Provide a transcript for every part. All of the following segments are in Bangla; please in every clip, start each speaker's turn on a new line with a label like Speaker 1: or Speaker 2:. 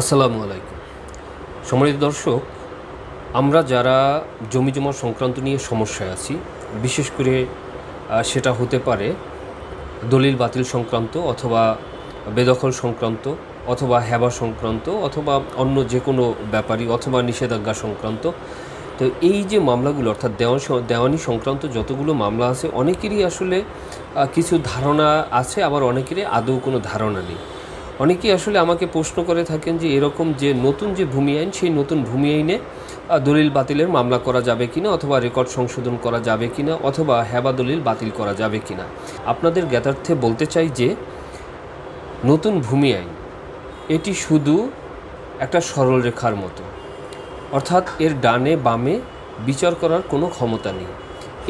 Speaker 1: আসসালামু আলাইকুম। সম্মানিত দর্শক, আমরা যারা জমি জমা সংক্রান্ত নিয়ে সমস্যায় আছি, বিশেষ করে সেটা হতে পারে দলিল বাতিল সংক্রান্ত অথবা বেদখল সংক্রান্ত অথবা হেবা সংক্রান্ত অথবা অন্য যে কোনো ব্যাপারই অথবা নিষেধাজ্ঞা সংক্রান্ত। তো এই যে মামলাগুলো, অর্থাৎ দেওয়ান দেওয়ানি সংক্রান্ত যতগুলো মামলা আছে, অনেকেরই আসলে কিছু ধারণা আছে, আবার অনেকেরই আদৌ কোনো ধারণা নেই। অনেকেই আসলে আমাকে প্রশ্ন করে থাকেন যে এরকম যে নতুন যে ভূমি আইন, সেই নতুন ভূমি আইনে দলিল বাতিলের মামলা করা যাবে কিনা অথবা রেকর্ড সংশোধন করা যাবে কিনা অথবা হ্যাবা দলিল বাতিল করা যাবে কিনা। আপনাদের জ্ঞাতার্থে বলতে চাই যে, নতুন ভূমি আইন, এটি শুধু একটা সরলরেখার মতো। অর্থাৎ এর ডানে বামে বিচার করার কোনো ক্ষমতা নেই।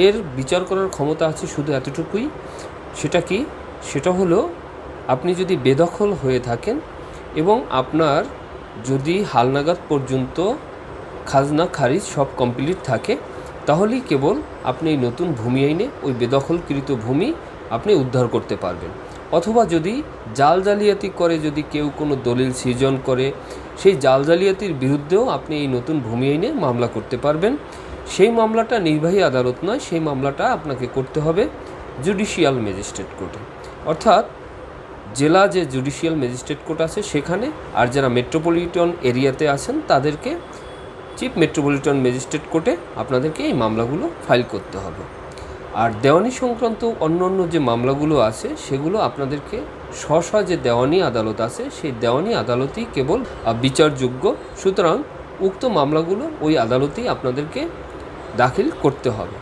Speaker 1: এর বিচার করার ক্ষমতা আছে শুধু এতটুকুই, সেটা কি? সেটা হলো আপনি যদি বেদখল হয়ে থাকেন এবং আপনার যদি হালনাগাদ পর্যন্ত খাজনা, খারিজ সব কমপ্লিট থাকে, তাহলেই কেবল আপনি এই নতুন ভূমি আইনে ওই বেদখলকৃত ভূমি আপনি উদ্ধার করতে পারবেন। অথবা যদি জাল জালিয়াতি করে, যদি কেউ কোনো দলিল সৃজন করে, সেই জাল জালিয়াতির বিরুদ্ধেও আপনি এই নতুন ভূমি আইনে মামলা করতে পারবেন। সেই মামলাটা নির্বাহী আদালত নয়, সেই মামলাটা আপনাকে করতে হবে জুডিশিয়াল ম্যাজিস্ট্রেট কোর্টে। অর্থাৎ জেলা যে জুডিশিয়াল ম্যাজিস্ট্রেট কোর্ট আছে, সেখানে আর যারা মেট্রোপলিটন এরিয়াতে আছেন, তাদেরকে চিফ মেট্রোপলিটন ম্যাজিস্ট্রেট কোর্টে আপনাদেরকে এই মামলাগুলো ফাইল করতে হবে। আর দেওয়ানি সংক্রান্ত অন্য অন্য যে মামলাগুলো আছে, সেগুলো আপনাদেরকে স্ব যে দেওয়ানি আদালত আছে, সেই দেওয়ানি আদালতই কেবল বিচারযোগ্য। সুতরাং উক্ত মামলাগুলো ওই আদালতেই আপনাদেরকে দাখিল করতে হবে।